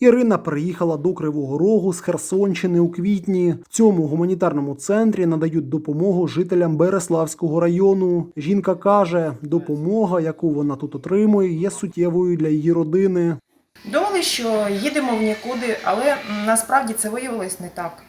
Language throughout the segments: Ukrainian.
Ірина приїхала до Кривого Рогу з Херсонщини у квітні. В цьому гуманітарному центрі надають допомогу жителям Береславського району. Жінка каже, допомога, яку вона тут отримує, є суттєвою для її родини. Думали, що їдемо в нікуди, але насправді це виявилось не так.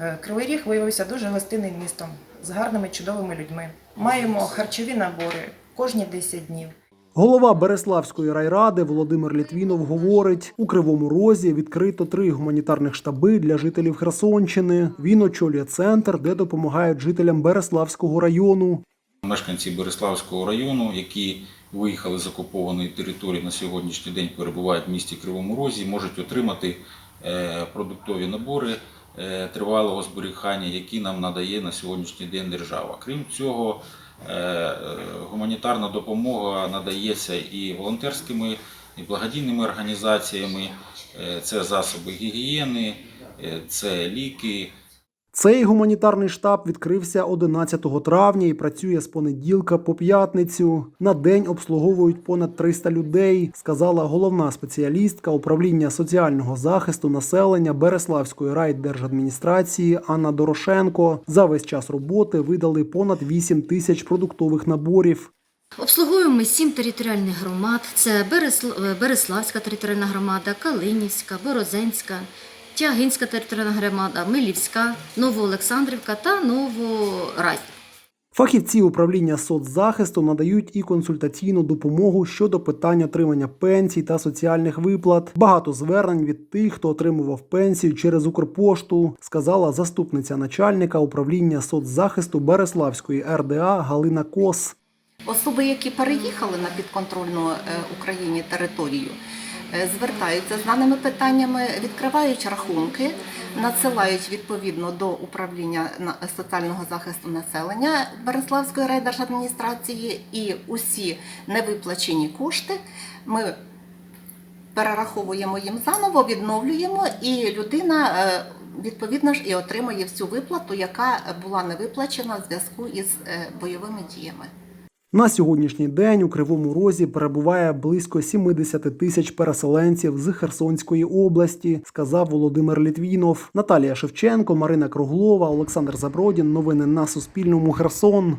Е, Кривий Ріг виявився дуже гостинним містом з гарними чудовими людьми. Маємо харчові набори кожні 10 днів. Голова Береславської райради Володимир Літвінов говорить, у Кривому Розі відкрито три гуманітарних штаби для жителів Херсонщини. Він очолює центр, де допомагають жителям Береславського району. Мешканці Береславського району, які виїхали з окупованої території на сьогоднішній день, перебувають в місті Кривому Розі, можуть отримати е, продуктові набори е, тривалого зберігання, які нам надає на сьогоднішній день держава. Крім цього, е, гуманітарна допомога надається і волонтерськими, і благодійними організаціями. Е, Це засоби гігієни, е, це ліки. Цей гуманітарний штаб відкрився 11 травня і працює з понеділка по п'ятницю. На день обслуговують понад 300 людей, сказала головна спеціалістка управління соціального захисту населення Береславської райдержадміністрації Анна Дорошенко. За весь час роботи видали понад 8 тисяч продуктових наборів. Обслуговуємо сім територіальних громад: це Бересл- Береславська територіальна громада, Калинівська, Борозенська, Тягинська територіальна громада, Милівська, Новоолександрівка та Новорай. Фахівці управління соцзахисту надають і консультаційну допомогу щодо питань отримання пенсій та соціальних виплат. Багато звернень від тих, хто отримував пенсію через Укрпошту, сказала заступниця начальника управління соцзахисту Береславської РДА Галина Кос. Особи, які переїхали на підконтрольну е, Україні територію, е, звертаються з даними питаннями, відкривають рахунки, надсилають відповідно до управління соціального захисту населення Береславської райдержадміністрації і усі невиплачені кошти ми перераховуємо їм заново, відновлюємо, і людина е, відповідно ж і отримує всю виплату, яка була не виплачена в зв'язку із бойовими діями. На сьогоднішній день у Кривому Розі перебуває близько 70 тисяч переселенців з Херсонської області, сказав Володимир Літвінов. Наталія Шевченко, Марина Круглова, Олександр Забродін. Новини на Суспільному. Херсон.